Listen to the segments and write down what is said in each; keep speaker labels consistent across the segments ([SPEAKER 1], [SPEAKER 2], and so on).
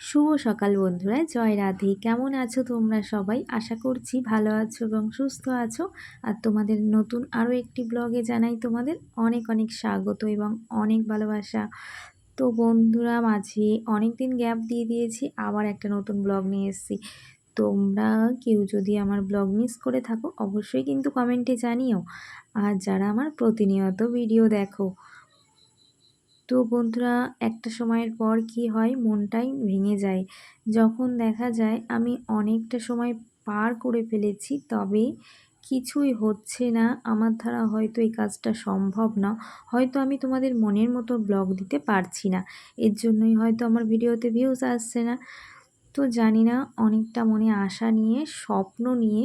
[SPEAKER 1] শুভ সকাল বন্ধুরা, জয় রাধে। কেমন আছো তোমরা সবাই? আশা করছি ভালো আছো এবং সুস্থ আছো। আর তোমাদের নতুন আরও একটি ব্লগে জানাই তোমাদের অনেক অনেক স্বাগত এবং অনেক ভালোবাসা। তো বন্ধুরা, মাঝে অনেক দিন গ্যাপ দিয়ে দিয়েছি, আবার একটা নতুন ব্লগ নিয়ে এসেছি। তোমরা কেউ যদি আমার ব্লগ মিস করে থাকো, অবশ্যই কিন্তু কমেন্টে জানিও। আর যারা আমার প্রতিনিয়ত ভিডিও দেখো তো বন্ধুরা, একটা সময়ের পর কি হয়? মনটাই ভেঙে যায়। যখন দেখা যায় আমি অনেকটা সময় পার করে ফেলেছি, তবে কিছুই হচ্ছে না। আমার দ্বারা হয়তো এই কাজটা সম্ভব না। হয়তো আমি তোমাদের মনের মতো ব্লগ দিতে পারছি না। এর জন্যই হয়তো আমার ভিডিওতে ভিউজ আসছে না। তো জানি না, অনেকটা মনে আশা নিয়ে, স্বপ্ন নিয়ে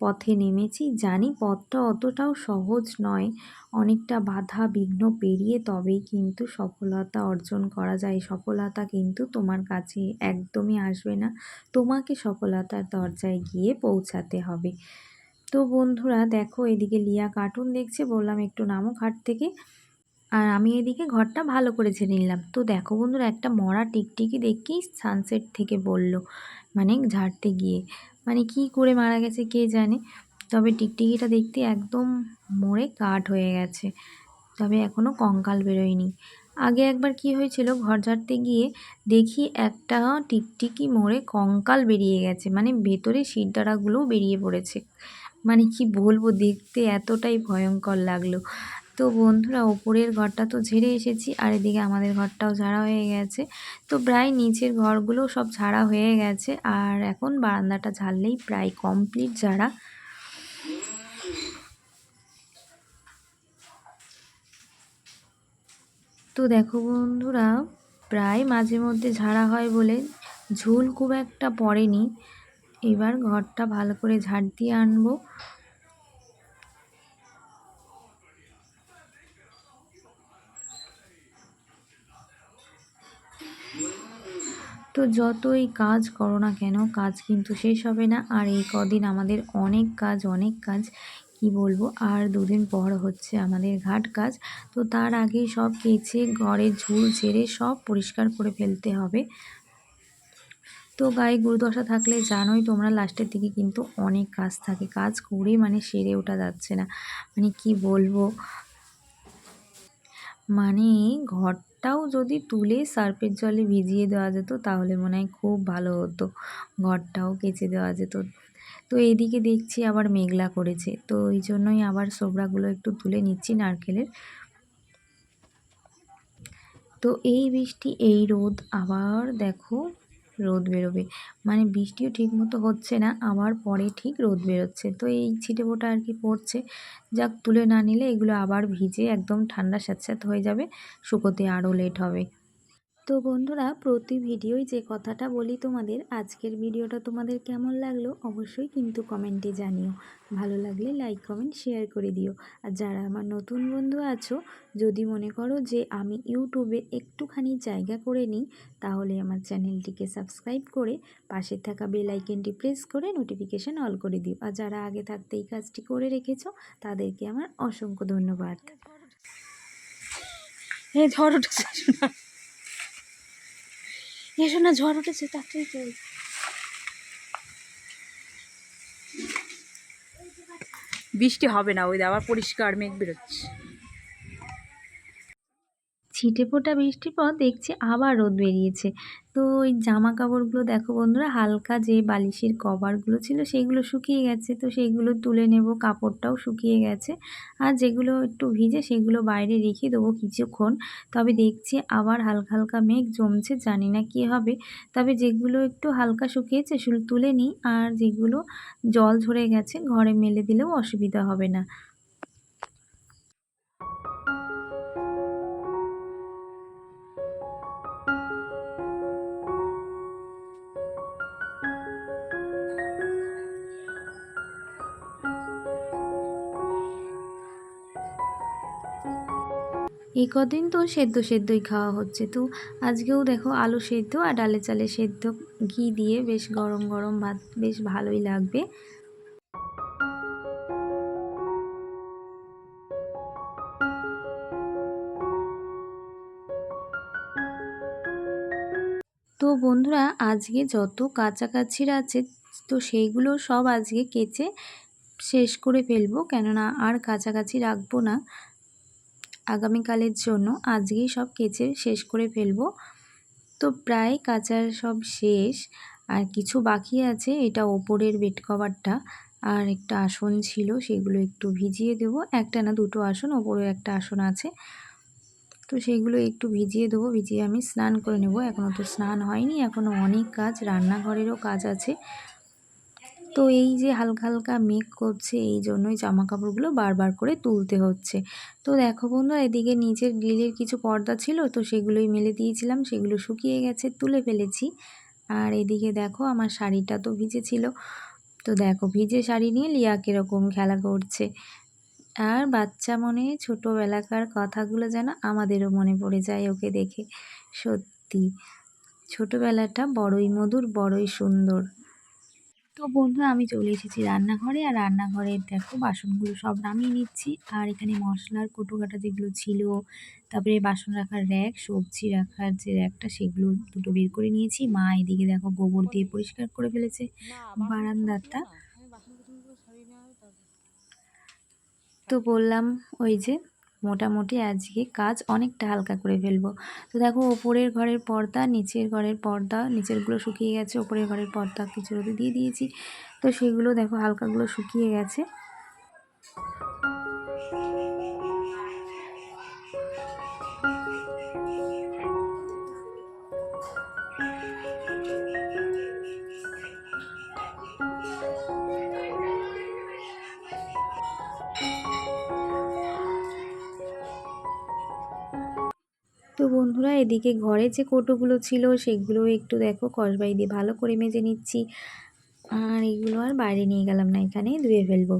[SPEAKER 1] পথে নেমেছি। জানি পথটা অতটাও সহজ নয়। অনেকটা বাধা বিঘ্ন পেরিয়ে তবেই কিন্তু সফলতা অর্জন করা যায়। সফলতা কিন্তু তোমার কাছে একদমই আসবে না। তোমাকে সফলতার দরজায় গিয়ে পৌঁছাতে হবে। তো বন্ধুরা, দেখো এদিকে লিয়া কার্টুন দেখছে, বললাম একটু নামো ঘাট থেকে। আর আমি এদিকে ঘরটা ভালো করে ঝেড়ে নিলাম। তো দেখো বন্ধুরা, একটা মরা টিকটিকি দেখেই সানসেট থেকে বলল মানে ঝাড়তে গিয়ে। মানে কি করে মারা গেছে কে জানে? তবে টিকটিকিটা দেখতে একদম মরে কাঠ হয়ে গেছে। তবে এখনও কঙ্কাল বেরোয়নি। আগে একবার কি হয়েছিল, ঘর ঝাড়তে গিয়ে দেখি একটা টিকটিকি মরে কঙ্কাল বেরিয়ে গেছে। মানে ভেতরে শিরদাঁড়াগুলোও বেরিয়ে পড়েছে। মানে কি বলব, দেখতে এতটাই ভয়ঙ্কর লাগল। তো বন্ধুরা, ওপরের ঘরটা তো ঝেড়ে এসেছি, আর এদিকে আমাদের ঘরটাও ঝাড়া হয়ে গেছে। তো প্রায় নিচের ঘরগুলো সব ঝাড়া হয়ে গেছে, আর এখন বারান্দাটা ঝাড়লেই প্রায় কমপ্লিট ঝাড়া। তো দেখো বন্ধুরা, প্রায় মাঝে মধ্যে ঝাড়া হয় বলে ঝুল খুব একটা পড়েনি। এবার ঘরটা ভালো করে ঝাড় দিয়ে আনব। তো যতই কাজ করো না কেন, কাজ কিন্তু শেষ হবে না। আর এই কদিন আমাদের অনেক কাজ অনেক কাজ, কি বলব? আর দুদিন পর হচ্ছে আমাদের ঘাট কাজ। তো তার আগেই সব কেচে ঘরের ঝুল ছেড়ে সব পরিষ্কার করে ফেলতে হবে। তো গায়ে গুরুদশা থাকলে জানোই তোমরা লাস্টের দিকে কিন্তু অনেক কাজ থাকে। কাজ করে মানে সেরে ওঠা যাচ্ছে না। মানে কি বলব? মানে ঘরটাও যদি তুলে সার্ফের জলে ভিজিয়ে দেওয়া যেত, তাহলে মনে হয় খুব ভালো হতো। ঘরটাও কেচে দেওয়া যেত। তো এদিকে দেখছি আবার মেঘলা করেছে। তো এই জন্যই আবার সোবরাগুলো একটু তুলে নিচ্ছি নারকেলের। তো এই বৃষ্টি, এই রোদ আবার দেখো রোদ বেরোবে। মানে বৃষ্টিও ঠিক মতো হচ্ছে না, আবার পরে ঠিক রোদ বেরোচ্ছে। তো এই ছিটে ফোটা আর কি পড়ছে। যাক তুলে না নিলে এগুলো আবার ভিজে একদম ঠান্ডা স্যাঁতস্যাঁত হয়ে যাবে, শুকোতে আরও লেট হবে। তো বন্ধুরা, প্রতি ভিডিওই যে কথাটা বলি তোমাদের, আজকের ভিডিওটা তোমাদের কেমন লাগল অবশ্যই কিন্তু কমেন্টে জানিও। ভালো লাগলে লাইক কমেন্ট শেয়ার করে দিও। আর যারা আমার নতুন বন্ধু আছো, যদি মনে করো যে আমি ইউটিউবে একটুখানি জায়গা করে নিই, তাহলে আমার চ্যানেলটিকে সাবস্ক্রাইব করে পাশে থাকা বেল আইকনটি প্রেস করে নোটিফিকেশান অল করে দিও। আর যারা আগে থাকতে এই কাজটি করে রেখেছো, তাদেরকে আমার অসংখ্য ধন্যবাদ।
[SPEAKER 2] এই ঝড় এসো না ঝড় উঠেছে তাতেই তো বৃষ্টি হবে না ওই আবার পরিষ্কার মেঘ বেরোচ্ছে।
[SPEAKER 1] ছিটে ফোটা বৃষ্টির পর দেখছি আবার রোদ বেরিয়েছে। তো ওই জামা কাপড়গুলো দেখো বন্ধুরা, হালকা যে বালিশের কভারগুলো ছিল সেইগুলো শুকিয়ে গেছে। তো সেইগুলো তুলে নেব, কাপড়টাও শুকিয়ে গেছে। আর যেগুলো একটু ভিজে সেগুলো বাইরে রেখে দেবো কিছুক্ষণ। তবে দেখছি আবার হালকা হালকা মেঘ জমছে, জানি না কী হবে। তবে যেগুলো একটু হালকা শুকিয়েছে সেগুলো তুলে নিই। আর যেগুলো জল ঝরে গেছে, ঘরে মেলে দিলেও অসুবিধা হবে না। এই কদিন তো সেদ্ধ সেদ্ধই খাওয়া হচ্ছে। তো আজকেও দেখো আলু সেদ্ধ আর ডালে চালে সেদ্ধ ঘি দিয়ে বেশ গরম গরম ভাত বেশ ভালোই লাগবে। তো বন্ধুরা আজকে যত কাছাকাছির আছে তো সেইগুলো সব আজকে কেচে শেষ করে ফেলব। কেননা আর কাছাকাছি রাখব না। আগামীকালের জন্য আজকেই সব কেচে শেষ করে ফেলব। তো প্রায় কাচার সব শেষ। আর কিছু বাকি আছে, এটা ওপরের বেড কভারটা। আর একটা আসন ছিল, সেগুলো একটু ভিজিয়ে দেবো। একটা না দুটো আসন ওপরের একটা আসন আছে। তো সেইগুলো একটু ভিজিয়ে দেবো, ভিজিয়ে আমি স্নান করে নেব। এখনও তো স্নান হয়নি এখনও অনেক কাজ। রান্নাঘরেরও কাজ আছে। তো এই যে হালকা হালকা মেঘ করছে, এই জন্যই জামা কাপড়গুলো বারবার করে তুলতে হচ্ছে। তো দেখো বন্ধু এদিকে নিচের গ্রিলের কিছু পর্দা ছিল, তো সেগুলোই মেলে দিয়েছিলাম, সেগুলো শুকিয়ে গেছে, তুলে ফেলেছি। আর এদিকে দেখো আমার শাড়িটা তো ভিজে ছিল তো দেখো, ভিজে শাড়ি নিয়ে লিয়া কীরকম খেলা করছে। আর বাচ্চা মনে, ছোটোবেলাকার কথাগুলো যেন আমাদেরও মনে পড়ে যায় ওকে দেখে, সত্যি। ছোটোবেলাটা বড়ই মধুর, বড়ই সুন্দর। তো বন্ধু আমি চলে এসেছি রান্নাঘরে। আর রান্নাঘরে দেখো বাসনগুলো সব নামিয়ে নিচ্ছি। আর এখানে মশলার কাটা যেগুলো ছিল তারপরে বাসন রাখার র্যাক সবজি রাখার যে র্যাকটা সেগুলো দুটো বের করে নিয়েছি। মা এদিকে দেখো গোবর দিয়ে পরিষ্কার করে ফেলেছে বারান্দাটা। তো বললাম ওই যে মোটামুটি আজকে কাজ অনেকটা হালকা করে ফেলব। তো দেখো, ওপরের ঘরের পর্দা, নিচের ঘরের পর্দা, নিচেরগুলো শুকিয়ে গেছে, ওপরের ঘরের পর্দা কিছু দিয়ে দিয়েছি, তো সেগুলো দেখো হালকাগুলো শুকিয়ে গেছে। বন্ধুরা, এদিকে ঘরে যে কৌটোগুলো ছিল, সেগুলো একটু দেখো কসবাই দিয়ে ভালো করে মেজে নিচ্ছি। আর এগুলো আর বাইরে নিয়ে গেলাম না, এখানে ধুয়ে ফেলব।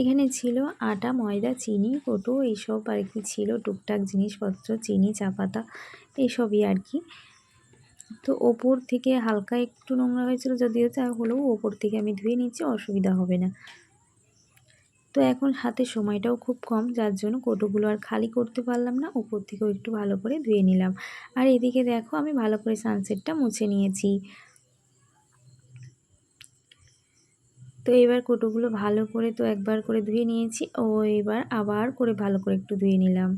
[SPEAKER 1] এখানে ছিল আটা, ময়দা, চিনি, কৌটো, এইসব আর কি ছিল, টুকটাক জিনিসপত্র, চিনি, চা পাতা, এইসবই আর কি। তো ওপর থেকে হালকা একটু নোংরা হয়েছিল যদিও, তা হলেও ওপর থেকে আমি ধুয়ে নিচ্ছি, অসুবিধা হবে না। তো এখন হাতে সময়টাও খুব কম, যার জন্য কোটোগুলো আর খালি করতে পারলাম না। উপর থেকেও একটু ভালো করে ধুয়ে নিলাম। আর এদিকে দেখো, আমি ভালো করে সানসেটটা মুছে নিয়েছি। তো এবার কোটোগুলো ভালো করে তো একবার করে ধুয়ে নিয়েছি। ও এবার আবার করে ভালো করে একটু ধুয়ে নিলাম।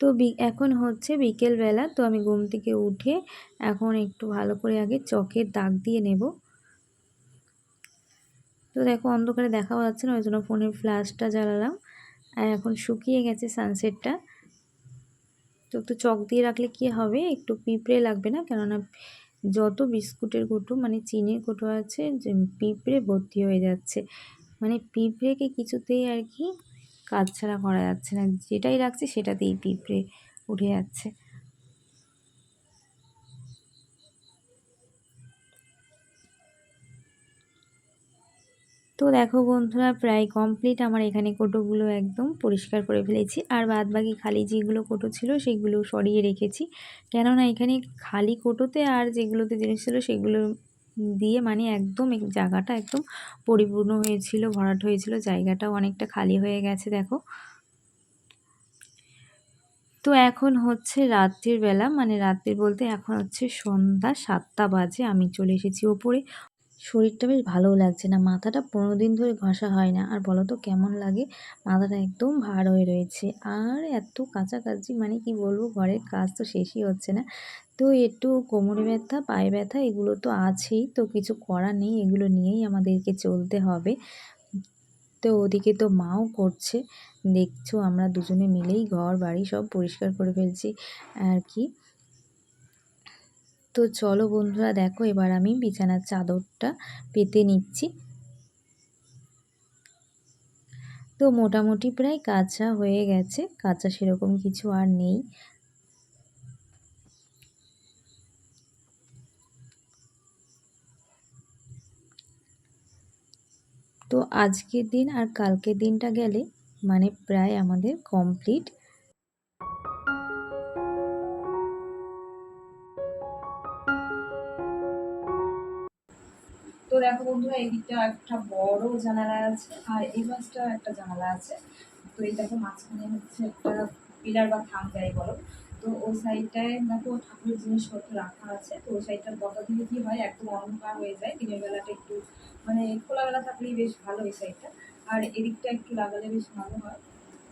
[SPEAKER 1] তো এখন হচ্ছে বিকেলবেলা, তো আমি ঘুম থেকে উঠে এখন একটু ভালো করে আগে চকের দাগ দিয়ে নেব। তো দেখো অন্ধকারে দেখা যাচ্ছে না, ওই জন্য ফোনের ফ্ল্যাশটা জ্বালালাম। আর এখন শুকিয়ে গেছে সানসেটটা তো একটু চক দিয়ে রাখলে কি হবে? একটু পিঁপড়ে লাগবে না? কেননা যত বিস্কুটের কোটো মানে চিনির কোটো আছে পিঁপড়ে ভর্তি হয়ে যাচ্ছে। মানে পিঁপড়েকে কিছুতেই আর কি কাজ ছাড়া করা যাচ্ছে না। যেটাই রাখছি সেটাতেই পিঁপড়ে উঠে যাচ্ছে। তো দেখো বন্ধুরা, প্রায় কমপ্লিট আমার এখানে কোটোগুলো একদম পরিষ্কার করে ফেলেছি। আর বাদ বাকি খালি যেগুলো কোটো ছিল সেগুলো সরিয়ে রেখেছি। কেননা এখানে খালি কোটোতে আর যেগুলোতে জিনিস ছিল সেগুলো দিয়ে মানে একদম জায়গাটা একদম পরিপূর্ণ হয়েছিল, ভরাট হয়েছিল, জায়গাটাও অনেকটা খালি হয়ে গেছে, দেখো। তো এখন হচ্ছে রাত্রির বেলা মানে রাত্রির বলতে এখন হচ্ছে সন্ধ্যা সাতটা বাজে, আমি চলে এসেছি ওপরে। শরীরটা বেশ ভালোও লাগছে না। মাথাটা পনেরো দিন ধরে ঘষা হয় না। আর বলো তো কেমন লাগে? মাথাটা একদম ভার হয়ে রয়েছে। আর এত কাছাকাছি মানে কি বলব, ঘরের কাজ তো শেষই হচ্ছে না। তো একটু কোমরে ব্যথা, পায়ে ব্যথা, এগুলো তো আছেই। তো কিছু করার নেই, এগুলো নিয়েই আমাদেরকে চলতে হবে। তো ওদিকে তো মাও করছে। দেখছ, আমরা দুজনে মিলেই ঘর বাড়ি সব পরিষ্কার করে ফেলছি। আর কি? তো চলো বন্ধুরা, দেখো এবার আমি বিছানার চাদরটা পেতে নিচ্ছি। তো মোটামুটি প্রায় কাঁচা হয়ে গেছে, কাঁচা সেরকম কিছু আর নেই। তো আজকের দিন আর কালকের দিনটা গেলে মানে প্রায় আমাদের কমপ্লিট।
[SPEAKER 2] দেখো বন্ধুরা দিকটা একটা বড় জানালা আছে আর এই পাশটা একটা জানালা আছে। তো এই দেখো মাঝখানে হচ্ছে একটা পিলার বা থাম যাই বলো। তো ওই সাইডটায় দেখো ঠাকুরের জিনিসপত্র রাখা আছে। তো ওই সাইডটার পর্দা দিলে কি হয়, একদম অন্ধকার হয়ে যায়। দিনের বেলাটা একটু মানে খোলাবেলা থাকলেই বেশ ভালো এই সাইডটা। আর এদিকটা একটু লাগালে বেশ ভালো হয়।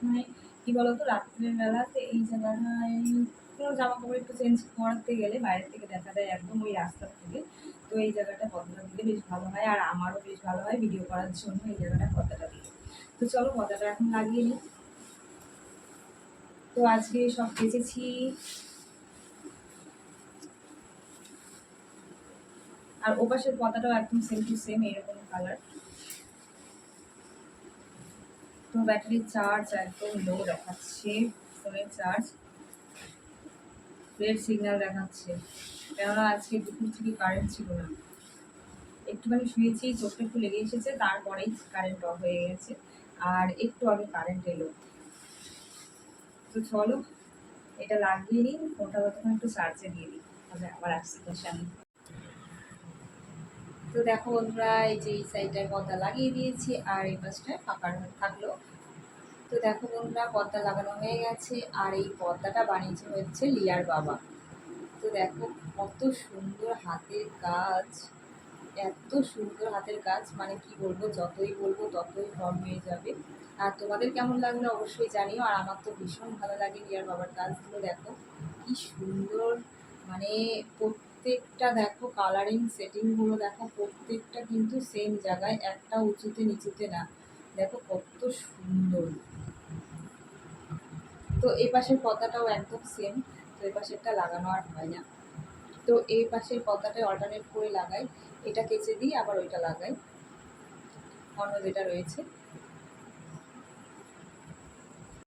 [SPEAKER 2] মানে কি বলতো, রাত্রের বেলাতে এই জায়গাটায় কোনো জামা কাপড় একটু চেঞ্জ করাতে গেলে বাইরে থেকে দেখা যায় একদম ওই রাস্তার থেকে। তো এই জায়গাটা পর্দাটা দিলে বেশ ভালো হয় আর আমারও বেশ ভালো হয় ভিডিও করার জন্য এই জায়গাটা পর্দাটা দিলে। তো চলো পর্দাটা এখন লাগিয়ে নিই। তো আজকে সব কেচেছি আর ওপাশের পর্দাটাও একদম সেম টু সেম এরকম কালার তো ব্যাটারির চার্জ একদম লো দেখাচ্ছে ফোনের চার্জ রেড সিগন্যাল দেখাচ্ছে। কেননা আজকে দুপুর থেকে কারেন্ট ছিল না। একটুখানি শুয়েছি, চোখটা একটু লেগে এসেছে, তারপরেই কারেন্ট অফ হয়ে গেছে, আর একটু আগে কারেন্ট এলো। তো চলো, এটা লাগিয়ে নিই, ফোনটা ততক্ষণ একটু চার্জে দিয়ে দিই, তাহলে আবার আসছি সামনে তো দেখো বন্ধুরা, এই যে এই সাইডটায় পর্দা লাগিয়ে দিয়েছি, আর এই পাশটায় ফাঁকা থাকল। তো দেখো বন্ধুরা, পর্দা লাগানো হয়ে গেছে, আর এই পর্দাটা বানিয়েছে হচ্ছে লিয়ার বাবা। তো দেখো কত সুন্দর হাতের কাজ, এত সুন্দর হাতের কাজ মানে কি বলব, যতই বলব ততই কম হয়ে যাবে। আর তোমাদের কেমন লাগল অবশ্যই জানিও, আর আমার তো ভীষণ ভালো লাগে রিয়ার বাবার কাজগুলো, দেখো কি সুন্দর মানে প্রত্যেকটা দেখো কালারিং সেটিংগুলো দেখো প্রত্যেকটা কিন্তু সেম জায়গায়, একটা উঁচুতে নিচুতে না। দেখো কত সুন্দর। তো এই পাশের পর্দাটাও একদম সেম এই পাশেরটা লাগানো আর হয় না। তো এই পাশের পর্দাটায় অল্টারনেট করে লাগাই। এটা কেচে দিই আবার ওইটা লাগাই। অন্য যেটা রয়েছে।